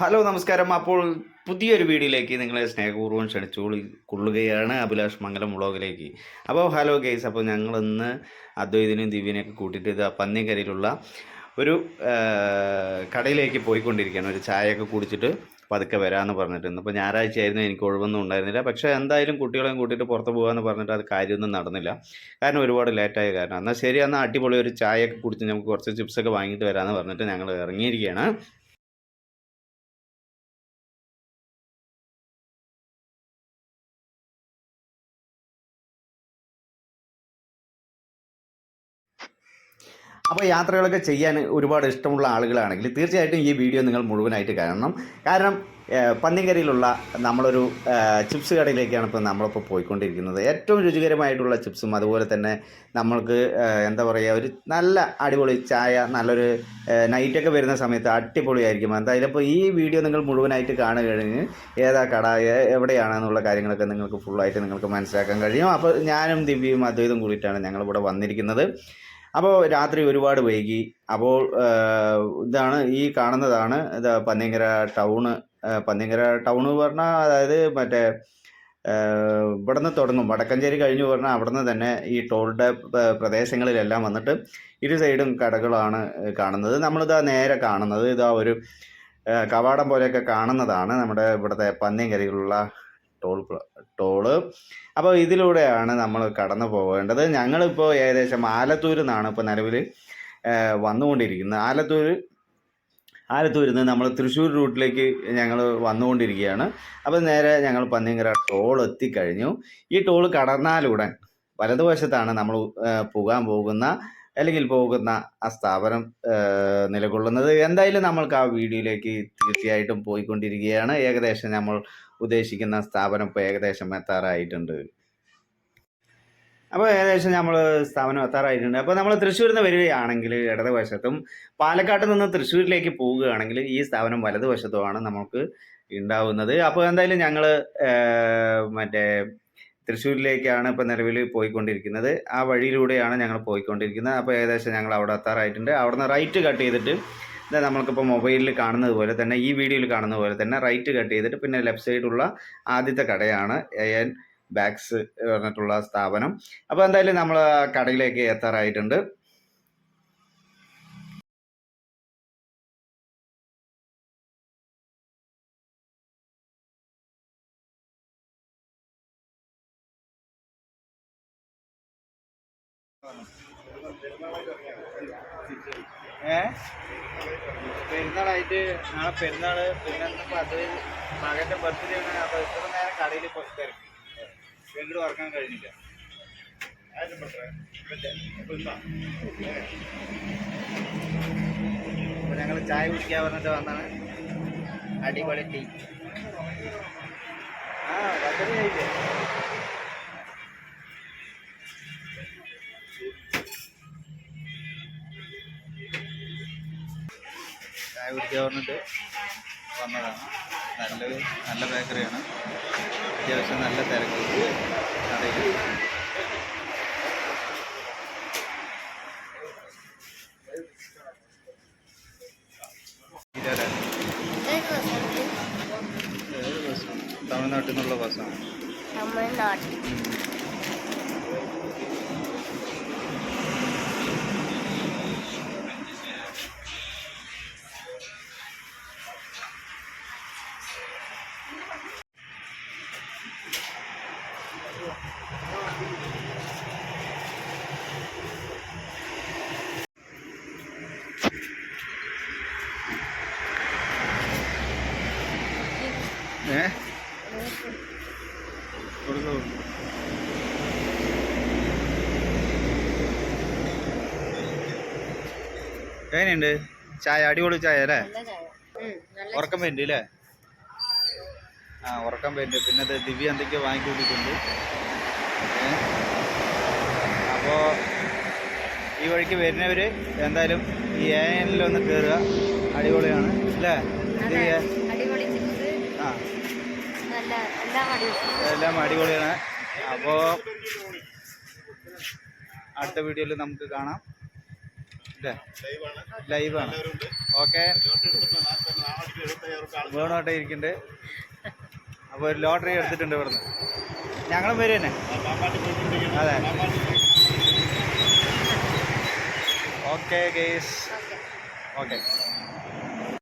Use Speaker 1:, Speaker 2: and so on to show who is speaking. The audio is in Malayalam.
Speaker 1: ഹലോ നമസ്കാരം. അപ്പോൾ പുതിയൊരു വീഡിയോയിലേക്ക് നിങ്ങളെ സ്നേഹപൂർവം ക്ഷണിച്ചു കൊള്ളുകയാണ് അഭിലാഷ് മംഗലം വ്ളോഗിലേക്ക്. അപ്പോൾ ഹലോ ഗെയ്സ് അപ്പോൾ ഞങ്ങളിന്ന് അദ്വൈതിനും ദിവ്യനെയൊക്കെ കൂട്ടിയിട്ട് ഇത് പന്നിക്കരയിലുള്ള ഒരു കടയിലേക്ക് പോയിക്കൊണ്ടിരിക്കുകയാണ്. ഒരു ചായയൊക്കെ കുടിച്ചിട്ട് പതുക്കെ വരാമെന്ന് പറഞ്ഞിട്ട്. ഇന്നിപ്പോൾ ഞായറാഴ്ച ആയിരുന്നു എനിക്ക് ഒഴിവൊന്നും ഉണ്ടായിരുന്നില്ല. പക്ഷേ എന്തായാലും കുട്ടികളെയും കൂട്ടിയിട്ട് പുറത്ത് പോകാമെന്ന് പറഞ്ഞിട്ട് അത് കാര്യമൊന്നും നടന്നില്ല. കാരണം ഒരുപാട് ലേറ്റായ കാരണം. എന്നാൽ ശരി എന്നാൽ അടിപൊളി ഒരു ചായയൊക്കെ കുടിച്ച് നമുക്ക് കുറച്ച് ചിപ്സൊക്കെ വാങ്ങിയിട്ട് വരാമെന്ന് പറഞ്ഞിട്ട് ഞങ്ങൾ ഇറങ്ങിയിരിക്കുകയാണ്. അപ്പോൾ യാത്രകളൊക്കെ ചെയ്യാൻ ഒരുപാട് ഇഷ്ടമുള്ള ആളുകളാണെങ്കിൽ തീർച്ചയായിട്ടും ഈ വീഡിയോ നിങ്ങൾ മുഴുവനായിട്ട് കാണണം. കാരണം പന്നിക്കരയിലുള്ള നമ്മളൊരു ചിപ്സ് കടയിലേക്കാണ് ഇപ്പോൾ നമ്മളിപ്പോൾ പോയിക്കൊണ്ടിരിക്കുന്നത്. ഏറ്റവും രുചികരമായിട്ടുള്ള ചിപ്സും അതുപോലെ തന്നെ നമ്മൾക്ക് എന്താ പറയുക ഒരു നല്ല അടിപൊളി ചായ നല്ലൊരു നൈറ്റൊക്കെ വരുന്ന സമയത്ത് അടിപൊളിയായിരിക്കും. എന്തായാലും ഇപ്പോൾ ഈ വീഡിയോ നിങ്ങൾ മുഴുവനായിട്ട് കാണുകയാണെങ്കിൽ ഏതാ കട എവിടെയാണെന്നുള്ള കാര്യങ്ങളൊക്കെ നിങ്ങൾക്ക് ഫുള്ളായിട്ട് നിങ്ങൾക്ക് മനസ്സിലാക്കാൻ കഴിയും. അപ്പോൾ ഞാനും ദിവ്യയും അദ്വൈതും കൂടിയിട്ടാണ് ഞങ്ങളിവിടെ വന്നിരിക്കുന്നത്. അപ്പോൾ രാത്രി ഒരുപാട് വൈകി. അപ്പോൾ ഇതാണ് ഈ കാണുന്നതാണ് ഇത് പന്നിങ്കര ടൗണ് പന്നിങ്കര ടൗണ് പറഞ്ഞാൽ അതായത് മറ്റേ ഇവിടുന്ന് തുടങ്ങും. വടക്കഞ്ചേരി കഴിഞ്ഞു പറഞ്ഞാൽ അവിടുന്ന് തന്നെ ഈ ടോളിന്റെ പ്രദേശങ്ങളിലെല്ലാം വന്നിട്ട് ഇരു സൈഡും കടകളാണ് കാണുന്നത്. നമ്മളിതാ നേരെ കാണുന്നത്. ഇതാ ഒരു കവാടം പോലെയൊക്കെ കാണുന്നതാണ് നമ്മുടെ ഇവിടുത്തെ പന്നിങ്കരയിലുള്ള ടോൾ ടോൾ. അപ്പോൾ ഇതിലൂടെയാണ് നമ്മൾ കടന്നു പോകേണ്ടത്. ഞങ്ങളിപ്പോൾ ഏകദേശം ആലത്തൂരിൽ നിന്നാണ് ഇപ്പോൾ നിലവിൽ വന്നുകൊണ്ടിരിക്കുന്നത്. ആലത്തൂർ ആലത്തൂരിൽ നിന്ന് നമ്മൾ തൃശ്ശൂർ റൂട്ടിലേക്ക് ഞങ്ങൾ വന്നുകൊണ്ടിരിക്കുകയാണ്. അപ്പോൾ നേരെ ഞങ്ങൾ പന്നിങ്കര ടോൾ എത്തിക്കഴിഞ്ഞു. ഈ ടോൾ കടന്നാലുടൻ വലതുവശത്താണ് നമ്മൾ പോകാൻ പോകുന്ന അല്ലെങ്കിൽ പോകുന്ന ആ സ്ഥാപനം നിലകൊള്ളുന്നത്. എന്തായാലും നമ്മൾക്ക് ആ വീഡിയോയിലേക്ക് തീർച്ചയായിട്ടും പോയിക്കൊണ്ടിരിക്കുകയാണ്. ഏകദേശം നമ്മൾ ഉദ്ദേശിക്കുന്ന സ്ഥാപനം ഇപ്പോൾ ഏകദേശം എത്താറായിട്ടുണ്ട്. അപ്പോൾ ഏകദേശം നമ്മൾ സ്ഥാപനം എത്താറായിട്ടുണ്ട്. അപ്പോൾ നമ്മൾ തൃശ്ശൂരിൽ നിന്ന് വരികയാണെങ്കിൽ ഇടതുവശത്തും പാലക്കാട്ട് നിന്ന് തൃശ്ശൂരിലേക്ക് പോവുകയാണെങ്കിൽ ഈ സ്ഥാപനം വലതുവശത്തുമാണ് നമുക്ക് ഉണ്ടാവുന്നത്. അപ്പോൾ എന്തായാലും ഞങ്ങൾ മറ്റേ തൃശ്ശൂരിലേക്കാണ് ഇപ്പോൾ നിലവിൽ പോയിക്കൊണ്ടിരിക്കുന്നത്. ആ വഴിയിലൂടെയാണ് ഞങ്ങൾ പോയിക്കൊണ്ടിരിക്കുന്നത്. അപ്പോൾ ഏകദേശം ഞങ്ങൾ അവിടെ എത്താറായിട്ടുണ്ട്. അവിടെ നിന്ന് റൈറ്റ് കട്ട് ചെയ്തിട്ട് ഇതാ നമ്മൾക്കിപ്പോൾ മൊബൈലിൽ കാണുന്നത് പോലെ തന്നെ ഈ വീഡിയോയിൽ കാണുന്നത് പോലെ തന്നെ റൈറ്റ് കട്ട് ചെയ്തിട്ട് പിന്നെ ലെഫ്റ്റ് സൈഡുള്ള ആദ്യത്തെ കടയാണ് എ എൻ ബാഗ്സ് പറഞ്ഞിട്ടുള്ള സ്ഥാപനം. അപ്പോൾ എന്തായാലും നമ്മൾ കടയിലേക്ക് എത്താറായിട്ടുണ്ട്. ഏ? പെരുന്നാളായിട്ട് നാളെ പെരുന്നാൾ. പിന്നെ അത് മകന്റെ ബർത്ത്ഡേ ആണ്. അപ്പൊ ഇത്ര നേരം കടയിൽ കുറച്ച് തിരക്ക്. വീണ്ടും ഉറക്കാൻ കഴിഞ്ഞില്ല. അപ്പൊ ഞങ്ങൾ ചായ കുടിക്കാൻ പറഞ്ഞിട്ട് വന്നാണ്. അടിപൊളി ടീ. ആ ബർത്ത്ഡേ ആയില്ലേ? ചായ കുടിക്കാൻ പറഞ്ഞിട്ട് വന്നതാണ്. നല്ലൊരു നല്ല ബേക്കറിയാണ്. അത്യാവശ്യം നല്ല തിരക്ക് കടയിൽ? തമിഴ്നാട്ടിൽ നിന്നുള്ള ബസ്സാണ്?
Speaker 2: തമിഴ്നാട്
Speaker 1: ഏ? കൊടുക്കൂ എങ്ങനെയുണ്ട്? ചായ അടിപൊളി ചായ അല്ലേ? ഉറക്കം വേണ്ടി അല്ലേ? ആ ഉറക്കം വരുന്നുണ്ട് പിന്നെ അത് ദിവ്യ എന്തൊക്കെയോ ഏ? അപ്പോൾ ഈ വഴിക്ക് വരുന്നവർ എന്തായാലും ഈ ഒന്ന് കയറുക അടിപൊളിയാണ്. അല്ലേ? ദിവ്യ?
Speaker 2: അടിപൊളി ചിപ്സ്.
Speaker 1: ആ.
Speaker 2: നല്ല എല്ലാം
Speaker 1: എല്ലാം അടിപൊളിയാണ്. അപ്പോൾ അടുത്ത വീഡിയോയിൽ നമുക്ക് കാണാം. അല്ലേ? ലൈവാണ്. ഓക്കെ. വേണോട്ടെ ഇരിക്കുന്നുണ്ട് അപ്പോൾ ഒരു ലോട്ടറി എടുത്തിട്ടുണ്ട് ഇവിടുന്ന്. ഞങ്ങളും വരും തന്നെ. അതെ. Okay
Speaker 2: okay
Speaker 1: okay